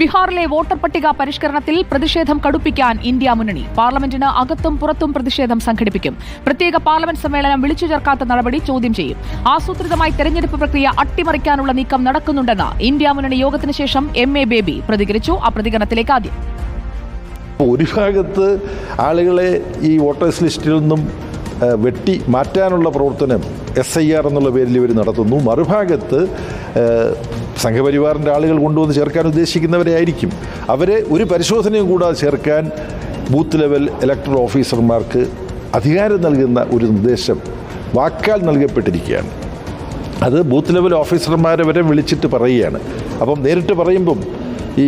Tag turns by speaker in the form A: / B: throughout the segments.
A: ബീഹാറിലെ വോട്ടർ പട്ടിക പരിഷ്കരണത്തിൽ പ്രതിഷേധം കടുപ്പിക്കാൻ ഇന്ത്യ മുന്നണി. പാർലമെന്റിന് അകത്തും പുറത്തും പ്രതിഷേധം സംഘടിപ്പിക്കും. പ്രത്യേക പാർലമെന്റ് സമ്മേളനം വിളിച്ചു ചേർക്കാത്ത നടപടി ചോദ്യം ചെയ്യും. ആസൂത്രിതമായി തെരഞ്ഞെടുപ്പ് പ്രക്രിയ അട്ടിമറിക്കാനുള്ള നീക്കം നടക്കുന്നുണ്ടെന്ന് ഇന്ത്യ മുന്നണി യോഗത്തിന് ശേഷം എം എ ബേബി പ്രതികരിച്ചു. ആ പ്രതികരണത്തിലേക്ക് ആദ്യം.
B: ഒരു ഭാഗത്ത് ആളുകളെ ഈ വോട്ടേഴ്സ് ലിസ്റ്റിൽ നിന്നും വെട്ടി മാറ്റാനുള്ള പ്രവർത്തനം എസ് ഐ ആർ എന്നുള്ള പേരിൽ ഇവർ നടത്തുന്നു. മറുഭാഗത്ത് സംഘപരിവാറിന്റെ ആളുകൾ കൊണ്ടുവന്ന് ചേർക്കാൻ ഉദ്ദേശിക്കുന്നവരെ ആയിരിക്കും. അവരെ ഒരു പരിശോധനയും കൂടാതെ ചേർക്കാൻ ബൂത്ത് ലെവൽ ഇലക്ടറൽ ഓഫീസർമാർക്ക് അധികാരം നൽകുന്ന ഒരു നിർദ്ദേശം വാക്കാൽ നൽകപ്പെട്ടിരിക്കുകയാണ്. അത് ബൂത്ത് ലെവൽ ഓഫീസർമാരെ വരെ വിളിച്ചിട്ട് പറയുകയാണ്. അപ്പം നേരിട്ട് പറയുമ്പം ഈ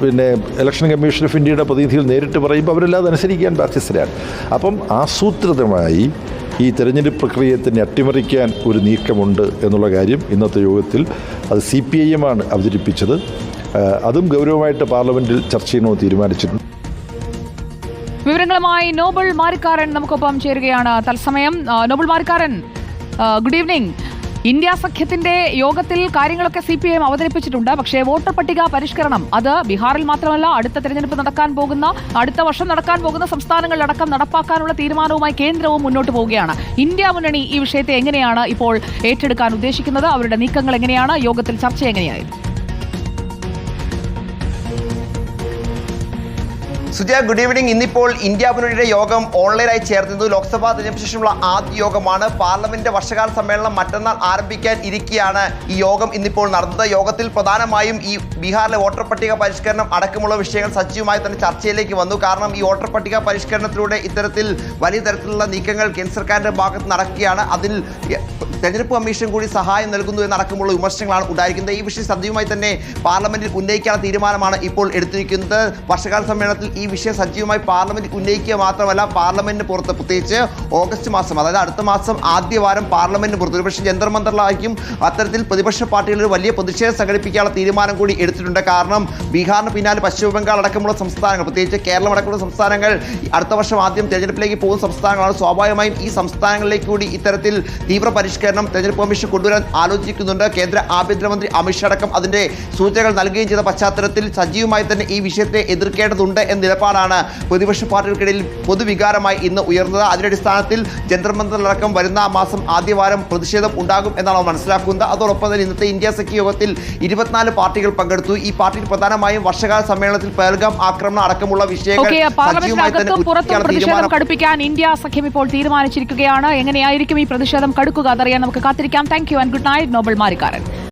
B: പിന്നെ ഇലക്ഷൻ കമ്മീഷൻ ഓഫ് ഇന്ത്യയുടെ പ്രതിനിധികൾ നേരിട്ട് പറയുമ്പോൾ അവരെല്ലാം അതനുസരിക്കാൻ ബാധ്യസ്ഥരാണ്. അപ്പം ആസൂത്രിതമായി ഈ തെരഞ്ഞെടുപ്പ് പ്രക്രിയയെ തന്നെ അട്ടിമറിക്കാൻ ഒരു നീക്കമുണ്ട് എന്നുള്ള കാര്യം ഇന്നത്തെ യോഗത്തിൽ അത് സി പി ഐ എമ്മാണ് അവതരിപ്പിച്ചത് അതും ഗൗരവമായിട്ട് പാർലമെന്റിൽ ചർച്ച ചെയ്യണമെന്ന് തീരുമാനിച്ചിട്ടുണ്ട്.
A: വിവരങ്ങളുമായി നോബൽ മാരിക്കാരൻ നമുക്കൊപ്പം ചേരുകയാണ്. തത്സമയം Nobel Marikkaran good evening. India സഖ്യത്തിന്റെ യോഗത്തിൽ കാര്യങ്ങളൊക്കെ സി പി ഐ എം അവതരിപ്പിച്ചിട്ടുണ്ട്. പക്ഷേ വോട്ടർ പട്ടിക പരിഷ്കരണം അത് ബീഹാറിൽ മാത്രമല്ല അടുത്ത തെരഞ്ഞെടുപ്പ് നടക്കാൻ പോകുന്ന അടുത്ത വർഷം നടക്കാൻ പോകുന്ന സംസ്ഥാനങ്ങളിലടക്കം നടപ്പാക്കാനുള്ള തീരുമാനവുമായി കേന്ദ്രവും മുന്നോട്ട് പോവുകയാണ്. ഇന്ത്യ മുന്നണി ഈ വിഷയത്തെ എങ്ങനെയാണ് ഇപ്പോൾ ഏറ്റെടുക്കാൻ ഉദ്ദേശിക്കുന്നത്? അവരുടെ നീക്കങ്ങൾ എങ്ങനെയാണ്? യോഗത്തിൽ ചർച്ച എങ്ങനെയായിരുന്നു?
C: സുജയ ഗുഡ് ഈവനിംഗ് ഇന്നിപ്പോൾ ഇന്ത്യ മുന്നണിയുടെ യോഗം ഓൺലൈനായി ചേർന്നത് ലോക്സഭാ തെരഞ്ഞെടുപ്പ് ശേഷമുള്ള ആദ്യ യോഗമാണ്. പാർലമെന്റ് വർഷകാല സമ്മേളനം മറ്റന്നാൾ ആരംഭിക്കാൻ ഇരിക്കെയാണ് ഈ യോഗം ഇന്നിപ്പോൾ നടന്നത്. യോഗത്തിൽ പ്രധാനമായും ഈ ബീഹാറിലെ വോട്ടർ പട്ടിക പരിഷ്കരണം അടക്കമുള്ള വിഷയങ്ങൾ സജീവമായി തന്നെ ചർച്ചയിലേക്ക് വന്നു. കാരണം ഈ വോട്ടർ പട്ടിക പരിഷ്കരണത്തിലൂടെ ഇത്തരത്തിൽ വലിയ തരത്തിലുള്ള നീക്കങ്ങൾ കേന്ദ്ര സർക്കാരിന്റെ ഭാഗത്ത് നടക്കുകയാണ്. അതിൽ തെരഞ്ഞെടുപ്പ് കമ്മീഷൻ കൂടി സഹായം നൽകുന്നു എന്നടക്കമുള്ള വിമർശനങ്ങളാണ് ഉണ്ടായിരിക്കുന്നത്. ഈ വിഷയം സജീവമായി തന്നെ പാർലമെന്റിൽ ഉന്നയിക്കാനുള്ള തീരുമാനമാണ് ഇപ്പോൾ എടുത്തിരിക്കുന്നത്. വർഷകാല സമ്മേളനത്തിൽ ഈ വിഷയം സജീവമായി പാർലമെന്റിൽ ഉന്നയിക്കുക മാത്രമല്ല പാർലമെന്റിന് പുറത്ത് പ്രത്യേകിച്ച് ഓഗസ്റ്റ് മാസം അതായത് അടുത്ത മാസം ആദ്യ വാരം പാർലമെന്റിന് പുറത്ത് ഒരുപക്ഷെ ജന്തർ മന്ദറിലായിരിക്കും അത്തരത്തിൽ പ്രതിപക്ഷ പാർട്ടികളിൽ വലിയ പ്രതിഷേധം സംഘടിപ്പിക്കാനുള്ള തീരുമാനം കൂടി എടുത്തിട്ടുണ്ട്. കാരണം ബീഹാറിന് പിന്നാലെ പശ്ചിമ ബംഗാൾ അടക്കമുള്ള സംസ്ഥാനങ്ങൾ പ്രത്യേകിച്ച് കേരളം അടക്കമുള്ള സംസ്ഥാനങ്ങൾ അടുത്ത വർഷം ആദ്യം തെരഞ്ഞെടുപ്പിലേക്ക് പോകുന്ന സംസ്ഥാനങ്ങളാണ്. സ്വാഭാവികമായും ഈ സംസ്ഥാനങ്ങളിലേക്ക് കൂടി ഇത്തരത്തിൽ തീവ്ര പരിഷ്കരണം തെരഞ്ഞെടുപ്പ് കമ്മീഷൻ കൊണ്ടുവരാൻ ആലോചിക്കുന്നുണ്ട്. കേന്ദ്ര ആഭ്യന്തരമന്ത്രി അമിത്ഷാ അടക്കം അതിന്റെ സൂചനകൾ നൽകുകയും ചെയ്ത പശ്ചാത്തലത്തിൽ സജീവമായി തന്നെ ഈ വിഷയത്തെ എതിർക്കേണ്ടതുണ്ട് എന്ന നിലപാടാണ്. പ്രതിപക്ഷ പാർട്ടികൾക്കിടയിൽ പൊതുവികാരമായി ഇന്ന് ഉയർന്നത്. അതിനടിസ്ഥാനത്തിൽ അടിസ്ഥാനത്തിൽ ജന്തർ മന്ദറിലടക്കം വരുന്ന മാസം ആദ്യവാരം പ്രതിഷേധം ഉണ്ടാകും എന്നാണ് മനസ്സിലാക്കുന്നത്. അതോടൊപ്പം തന്നെ ഇന്നത്തെ ഇന്ത്യ സഖ്യ യോഗത്തിൽ ഇരുപത്തിനാല് പാർട്ടികൾ പങ്കെടുത്തു. ഈ പാർട്ടിയിൽ പ്രധാനമായും വർഷകാല സമ്മേളനത്തിൽ പേൽഗാം ആക്രമണം അടക്കമുള്ള വിഷയങ്ങൾ
A: കടുപ്പിക്കാൻ ഇന്ത്യ സഖ്യം ഇപ്പോൾ തീരുമാനിച്ചിരിക്കുകയാണ്. എങ്ങനെയായിരിക്കും ഈ പ്രതിഷേധം കടുക്കുക? അതറിയാൻ നമുക്ക് കാത്തിരിക്കാം. Thank you and good night Nobel Marikkaran